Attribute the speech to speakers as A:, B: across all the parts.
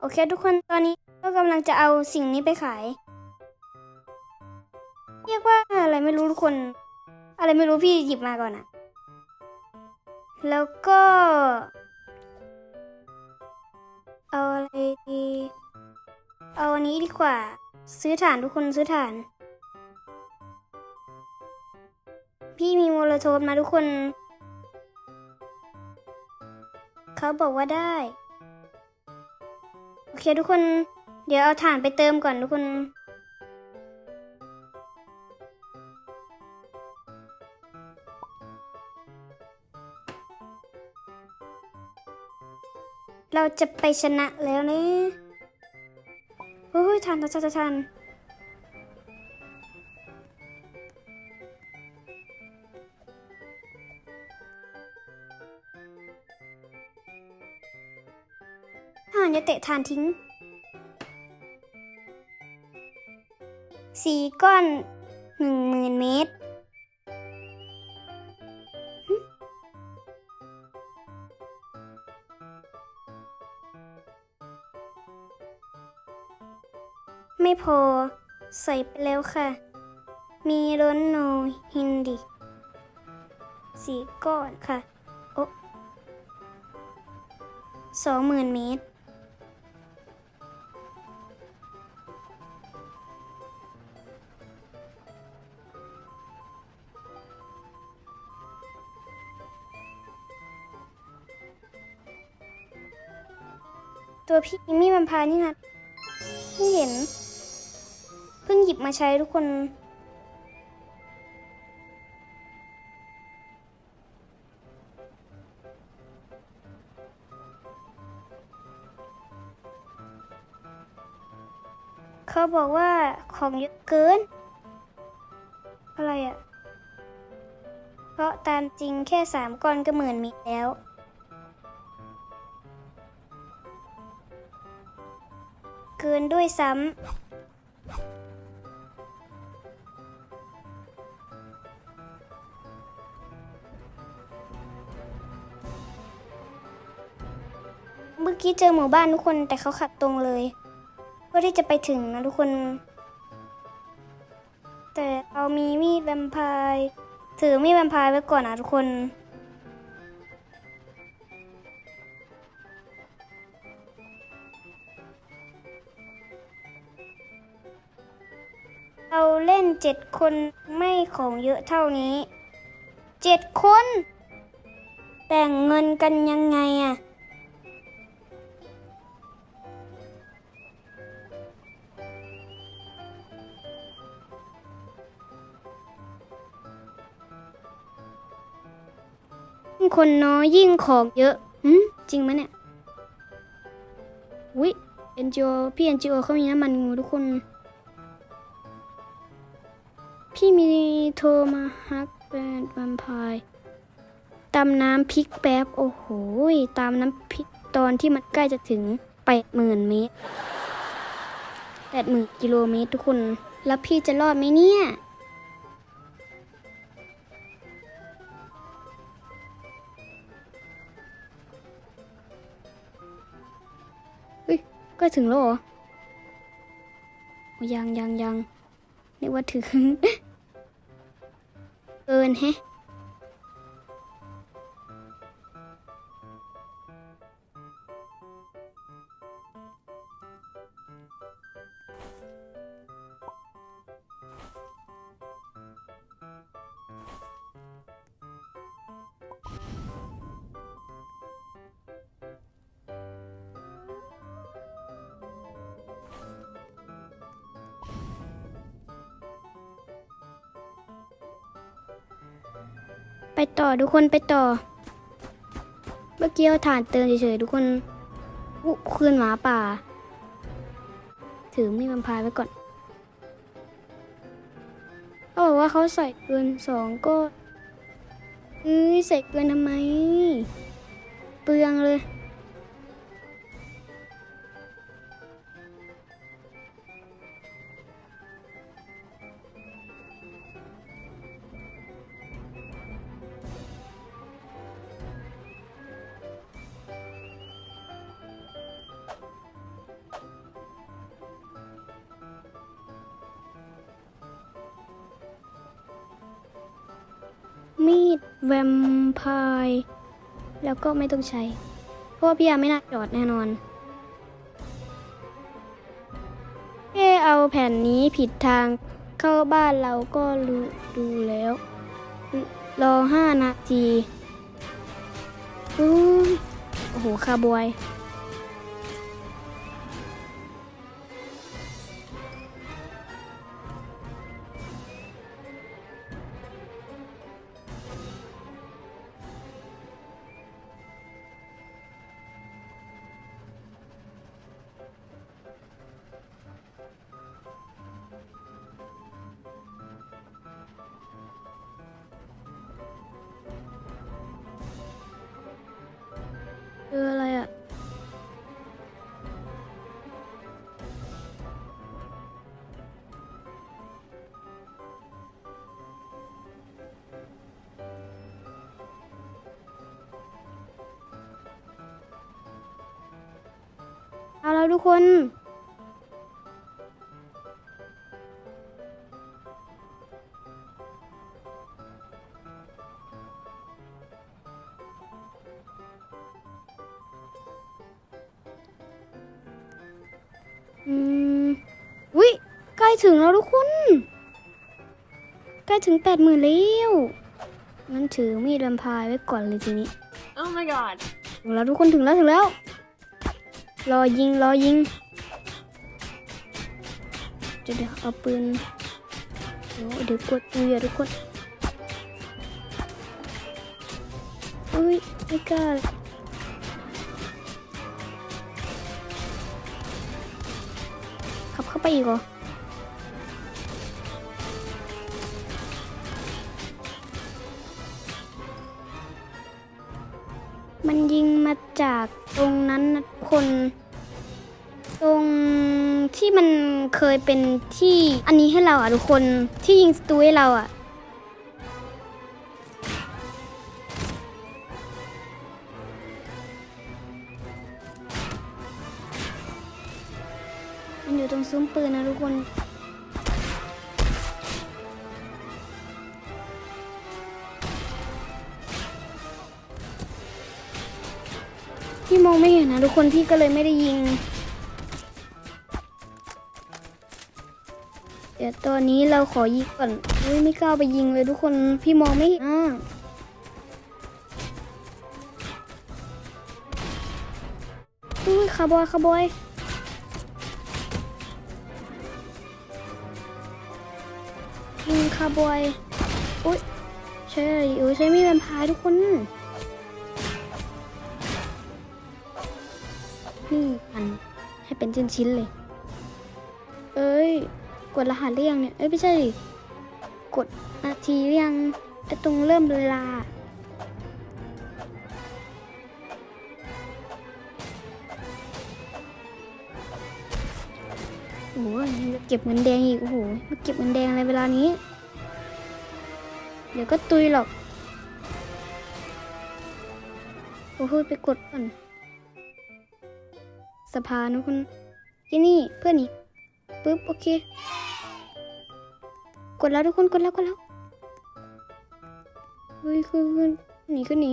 A: โอเคทุกคนตอนนี้ก็กำลังจะเอาสิ่งนี้ไปขาย เรียกว่าอะไรไม่รู้ทุกคน อะไรไม่รู้พี่หยิบมาก่อนอะแล้วก็ เอาอะไรดีเอาอันนี้ดีกว่า ซื้อฐานทุกคนซื้อฐาน พี่มีโมโลโทฟนะทุกคน เขาบอกว่าได้ เคทุกคน เดี๋ยวเอาถ่านไปเติมก่อนทุกคนเราจะไปชนะแล้วนะโอ้ยทันทันทันทันานจะเตะทานทิ้ง สีก้อนหนึ่งหมื่นเมตร ไม่พอ ใส่ไปแล้วค่ะ มีร้นโนฮินดิสีก้อนค่ะ โอ้สองหมื่นเมตร ตัวพี่มีมันพานี่นะเพิ่งเห็น เพิ่งหยิบมาใช้ทุกคน เขาบอกว่าของเยอะเกิน อะไรอะ่ะ เพราะตามจริงแค่สามก้อนก็หมื่นมีแล้ว เกินด้วยซ้ำ เมื่อกี้เจอหมู่บ้านทุกคนแต่เขาขัดตรงเลย เพื่อที่จะไปถึงนะทุกคน แต่เรามีมีดแวมไพร์ถือมีดแวมไพร์ไว้ก่อนนะทุกคน เราเล่นเจ็ดคนไม่ของเยอะเท่านี้เจ็ดคน แบ่งเงินกันยังไงอะยิ่งคนน้อยยิ่งของเยอะหืมจริงไหมเนี่ยวิเอ็นจีโอพี่เอ็นจีโอเขามีน้ำมันงูทุกคน โทรมาฮักเป็นแวมพร์ตามน้ำพริกแป๊บ โอ้โหตามน้ำพริกตอนที่มันใกล้จะถึงแปดหมื่นเมตรแปดหมื่นกิโลเมตรทุกคน แล้วพี่จะรอดไหมเนี่ย เฮ้ยใกล้ถึงแล้วเหรอ ยังยังยังนึกว่าถึง เกินแฮะ ไปต่อทุกคนไปต่อ เมื่อกี้เอาถ่านเติมเฉยๆทุกคนอุคืนหมาป่า ถือมีดมันพายไว้ก่อนเขาบอกว่าเขาใส่เกินสองก็เฮ้ยใส่เกินทำไม เปลืองเลย แวมไพร์แล้วก็ไม่ต้องใช้ เพราะว่าพี่ยาไม่น่าจอดแน่นอนแค่เอาแผ่นนี้ผิดทางเข้าบ้านเราก็รู้ดูแล้ว รอห้านาทีโอ้โหคาบอย ทุกคน อืมวิใกล้ถึงแล้วทุกคน ใกล้ถึงแปดหมื่นแล้วงั้นถือมีดแวมไพายไว้ก่อนเลยทีนี้
B: Oh my god.
A: ถึงแล้วทุกคนถึงแล้วถึงแล้ว รอยิงรอยิงเดี๋ยวเดี๋ยวเอาปืนเดี๋ยวเดี๋ยวกดมืออะทุกคนเฮ้ยไม่กล้าขับเข้าไปอีกเหรอมันยิงมาจากตรงนั้นนะ คน ตรงที่มันเคยเป็นที่อันนี้ให้เราอะทุกคนที่ยิงสตูให้เราอะมันอยู่ตรงซุ้มปืนนะทุกคน องไม่เห็นนะทุกคนพี่ก็เลยไม่ได้ยิง เดี๋ยวตอนนี้เราขอยิงก่อนอุ้ยไม่กล้าไปยิงเลยทุกคนพี่มองไม่เห็นอ่าอุ้ยคาบอยคาบอยยิงคาบอยอุ้ยใช่อุ้ยใช้มีดแวมพร์ทุกคน นี่อันให้เป็นชิ้นๆเลย เอ้ย กดรหัสหรือยังเนี่ย เอ้ย ไม่ใช่ดิกดนาทีหรือยังไอ้ตรงเริ่มเวลา โอ้ยยังจะเก็บเงินแดงอีก โอ้โหมาเก็บเงินแดงอะไรเวลานี้ เดี๋ยวก็ตุยหรอก โอ้โหไปกดก่อน สภานะคุณที่นี่เพื่อนนี่ปึ๊บโอเค กดแล้วทุกคนกดแล้วกดแล้วเฮ้ยคือคือหนีคือหนี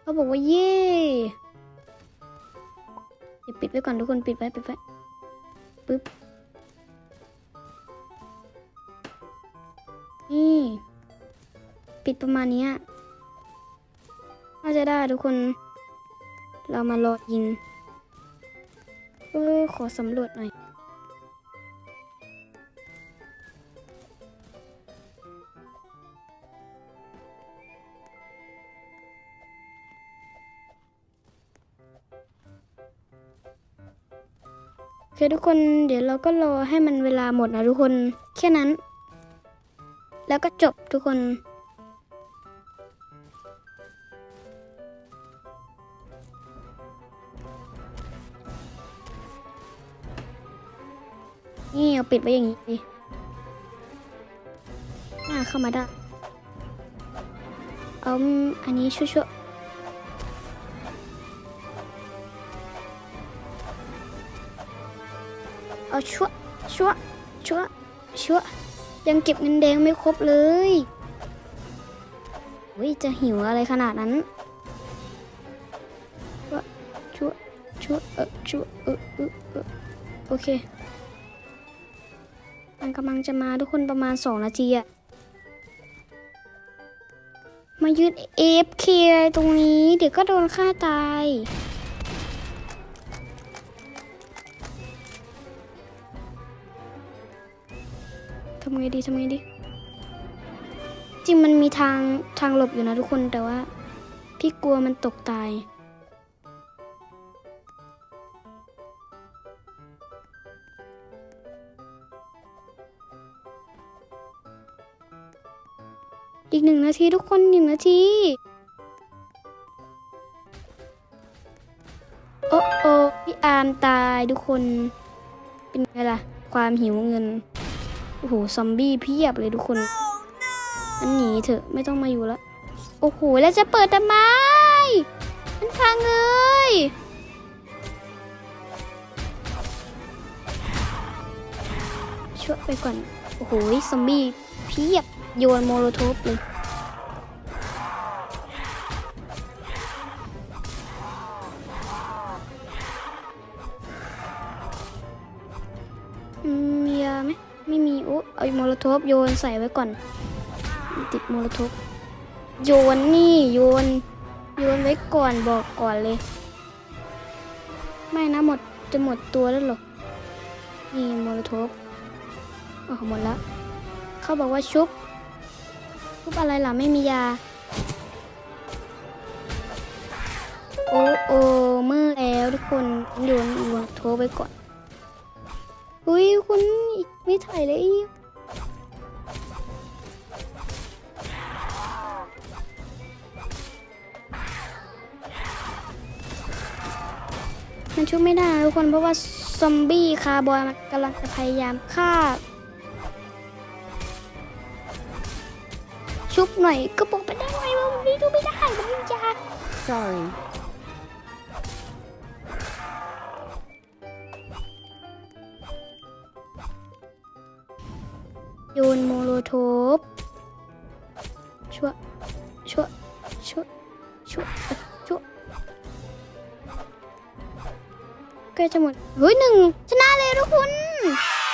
A: เขาบอกว่าเย่เดี๋ยวปิดไว้ก่อนทุกคนปิดไว้ปิดไว้ปึ๊บ ปิดประมาณนี้น่าจะได้ทุกคน เรามารอยิงเออขอสำรวจหน่อย โอเคทุกคนเดี๋ยวเราก็รอให้มันเวลาหมดนะทุกคน แค่นั้น แล้วก็จบทุกคน นี่เอาปิดไว้อย่างนี้ดิน่าเข้ามาได้ เอาอันนี้ชั่วๆเอาชั่วชั่วชั่วชั่วยังเก็บเงินแดงไม่ครบเลยวิจะหิวอะไรขนาดนั้นชั่วชั่วชั่วเออชั่วเออเออโอเค มันกำลังจะมาทุกคนประมาณ 2 นาทีอะมายืด AFK อะไรตรงนี้ เดี๋ยวก็โดนฆ่าตาย ทำไงดีทำไงดี จริงมันมีทางทางหลบอยู่นะทุกคนแต่ว่า พี่กลัวมันตกตาย อีกหนึ่งนาทีทุกคนหนึ่งนาที โอ้โอ้พี่อาร์มตายทุกคน เป็นไงล่ะ ความหิวเงิน โอ้โห ซอมบี้เพียบเลยทุกคน อันหนีเถอะไม่ต้องมาอยู่ล้วโอ้โห แล้วจะเปิดทำไมมันพังเลยช่วยไปก่อน โอ้โหซอมบี้เพียบโยนโมโลโทปเลยมียาไหมไม่มีโอ้เอาโมโลโทปโยนใส่ไว้ก่อน ติดโมโลโทปโยนนี่โยน โยนไว้ก่อนบอกก่อนเลย ไม่นะหมดจะหมดตัวแล้วหรอนี่โมโลโทป อ๋อหมดแล้ว เขาบอกว่าชุบ ชุบอะไรล่ะไม่มียา โอ้โอ้มือแล้วทุกคนโยนโมโลโทปไว้ก่อน อุ้ยคุณไม่ถ่ายเลยอีกมันช่วยไม่ได้ทุกคนเพราะว่าซอมบี้คาร์บอยมันกำลังจะพยายามฆ่า ชุบหน่อย ก็บอกไปได้ไงว่ามันไม่ดูไม่ได้มันไม่ยาก
B: Sorry.
A: โยนโมโลโทปชั่วชั่วชั่วชั่วเอ้ยชั่วใกล้จะหมดเฮ้ยหนึ่งชนะเลยทุกคน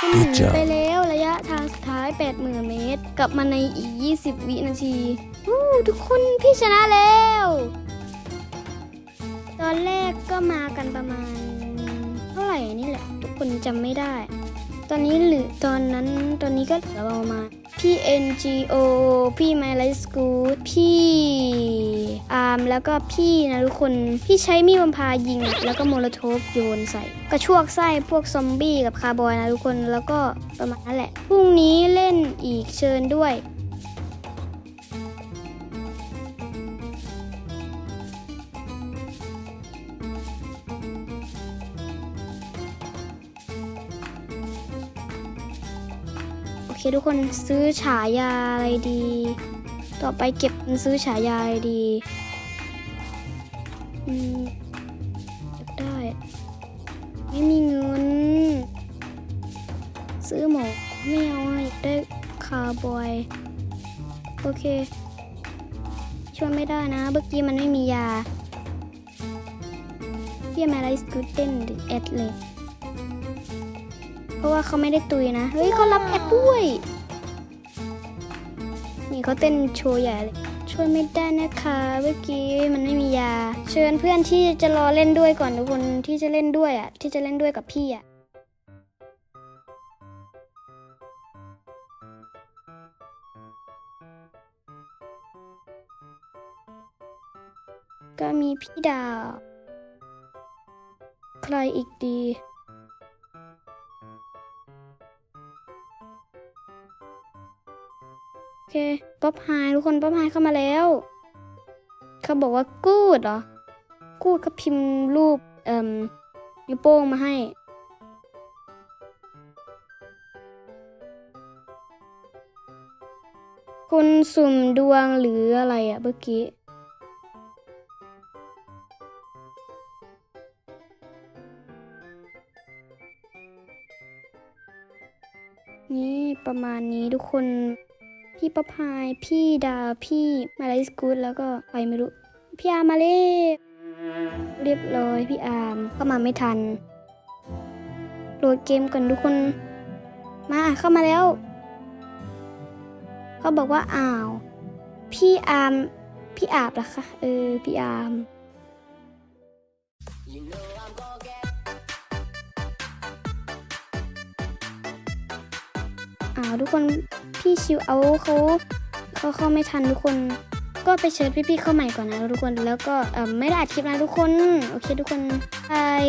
A: คุณห
C: Good
A: นี
C: job
A: ไปแล้วระยะทางสุดท้าย 80,000 เมตร กลับมาในอีก 20 วินาทีวู้ทุกคนพี่ชนะแล้ว ตอนแรกก็มากันประมาณ เท่าไหร่นี่แหละ ทุกคนจำไม่ได้ ตอนนี้หรือตอนนั้นตอนนี้ก็เหลือประมาณ พี่ NGO พี่ My Life School พี่อาร์มแล้วก็พี่นะทุกคน พี่ใช้มีดบัมพายิง แล้วก็โมโลโทฟโยนใส่ กระชวกไส้พวกซอมบี้กับคาร์บอยนะทุกคนแล้วก็ประมาณนั้นแหละพรุ่งนี้เล่นอีกเชิญด้วย ทุกคนซื้อฉายาอะไรดี ต่อไปเก็บซื้อฉายาอะไรดีอืมอยากได้ ไม่มีเงิน ซื้อหมวกไม่เอาอะยากได้คาร์บอย โอเค ช่วยไม่ได้นะเมื่อกี้มันไม่มียาพี่แมไรสกูเต้นแอดเลย ราะว่าเขาไม่ได้ตุยนะ เฮ้ยเขารับแอดด้วย นี่เขาเต้นโชว์ใหญ่เลย ช่วยไม่ได้นะคะเมื่อกี้มันไม่มียา เชิญเพื่อนที่จะรอเล่นด้วยก่อนทุกคนที่จะเล่นด้วยอะ ที่จะเล่นด้วยกับพี่อะก็มีพี่ดาว ใครอีกดี โอเคป๊อปไฮทุกคนป๊อปไฮเข้ามาแล้ว เขาบอกว่ากูดเหรอ กูดก็พิมพ์รูป เอ่มนิ้วโป้งมาให้คุณสุ่มดวงหรืออะไรอะเมื่อกี้ นี่ประมาณนี้ทุกคน พี่ประพายพี่ดาว พี่มาไลสกูดแล้วก็ไปไม่รู้ พี่อาร์มมาเล่เรียบร้อยพี่อาร์มก็มาไม่ทันโหลดเกมกันทุกคน มาเข้ามาแล้ว เขาบอกว่าอ้าว พี่อาร์มพี่อาบเหรอคะ เออ พี่อาร์ม ทุกคนพี่ชิวเอาเขาเขาเข้าไม่ทันทุกคน ก็ไปเชิญพี่ๆเข้าใหม่ก่อนนะทุกคน แล้วก็ไม่ได้อัดคลิปนะทุกคน โอเคทุกคนบาย